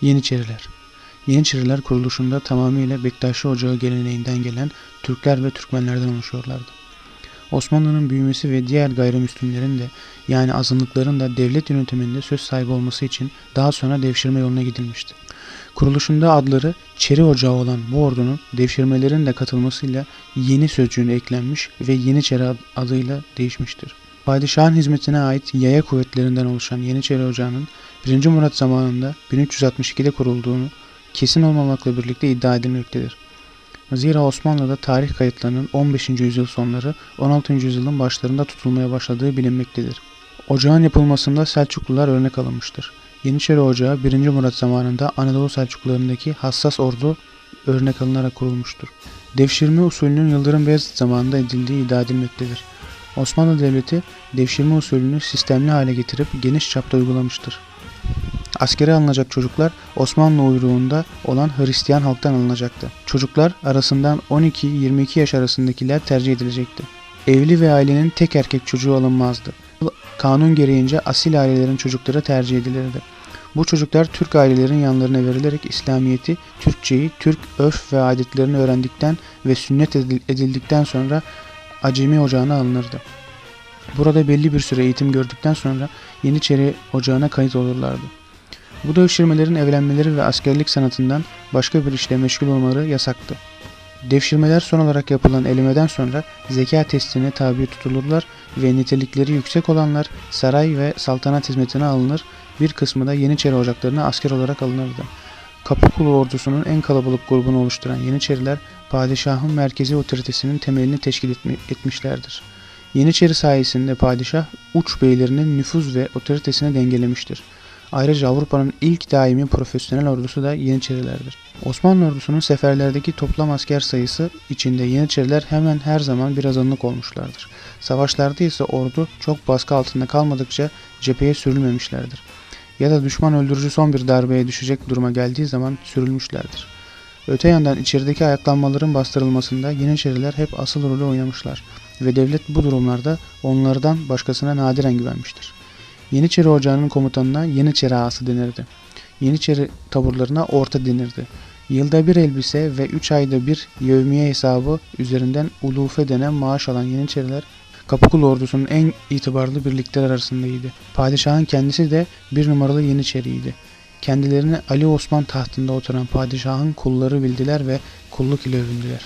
Yeniçeriler Yeniçeriler kuruluşunda tamamıyla Bektaşi Ocağı geleneğinden gelen Türkler ve Türkmenlerden oluşuyorlardı. Osmanlı'nın büyümesi ve diğer gayrimüslimlerin de yani azınlıkların da devlet yönetiminde söz sahibi olması için daha sonra devşirme yoluna gidilmişti. Kuruluşunda adları Çeri Ocağı olan bu ordunun devşirmelerin de katılmasıyla yeni sözcüğüne eklenmiş ve Yeniçeri ad- adıyla değişmiştir. Padişahın hizmetine ait yaya kuvvetlerinden oluşan Yeniçeri Ocağı'nın 1. Murat zamanında 1362'de kurulduğunu kesin olmamakla birlikte iddia edilmektedir. Zira Osmanlı'da tarih kayıtlarının 15. yüzyıl sonları 16. yüzyılın başlarında tutulmaya başladığı bilinmektedir. Ocağın yapılmasında Selçuklular örnek alınmıştır. Yeniçeri Ocağı 1. Murat zamanında Anadolu Selçuklularındaki hassas ordu örnek alınarak kurulmuştur. Devşirme usulünün Yıldırım Beyazıt zamanında edildiği iddia edilmektedir. Osmanlı Devleti devşirme usulünü sistemli hale getirip geniş çapta uygulamıştır. Askere alınacak çocuklar Osmanlı uyruğunda olan Hristiyan halktan alınacaktı. Çocuklar arasından 12-22 yaş arasındakiler tercih edilecekti. Evli ve ailenin tek erkek çocuğu alınmazdı. Kanun gereğince asil ailelerin çocukları tercih edilirdi. Bu çocuklar Türk ailelerin yanlarına verilerek İslamiyet'i, Türkçeyi, Türk örf ve adetlerini öğrendikten ve sünnet edil- edildikten sonra Acemi Ocağı'na alınırdı. Burada belli bir süre eğitim gördükten sonra Yeniçeri Ocağı'na kayıt olurlardı. Bu devşirmelerin evlenmeleri ve askerlik sanatından başka bir işle meşgul olmaları yasaktı. Devşirmeler son olarak yapılan elemeden sonra zeka testine tabi tutulurlar ve nitelikleri yüksek olanlar saray ve saltanat hizmetine alınır, bir kısmı da Yeniçeri ocaklarına asker olarak alınırdı. Kapıkulu ordusunun en kalabalık grubunu oluşturan Yeniçeriler padişahın merkezi otoritesinin temelini teşkil etmi- etmişlerdir. Yeniçeri sayesinde padişah uç beylerinin nüfuz ve otoritesini dengelemiştir. Ayrıca Avrupa'nın ilk daimi profesyonel ordusu da Yeniçerilerdir. Osmanlı ordusunun seferlerdeki toplam asker sayısı içinde Yeniçeriler hemen her zaman bir azınlık olmuşlardır. Savaşlarda ise ordu çok baskı altında kalmadıkça cepheye sürülmemişlerdir. Ya da düşman öldürücü son bir darbeye düşecek duruma geldiği zaman sürülmüşlerdir. Öte yandan içerideki ayaklanmaların bastırılmasında Yeniçeriler hep asıl rolü oynamışlar ve devlet bu durumlarda onlardan başkasına nadiren güvenmiştir. Yeniçeri Ocağı'nın komutanına Yeniçeri Ağası denirdi. Yeniçeri taburlarına Orta denirdi. Yılda bir elbise ve 3 ayda bir yevmiye hesabı üzerinden ulufe denen maaş alan Yeniçeriler Kapıkulu ordusunun en itibarlı birlikler arasındaydı. Padişahın kendisi de bir numaralı Yeniçeriydi. Kendilerini Ali Osman tahtında oturan padişahın kulları bildiler ve kulluk ile övündüler.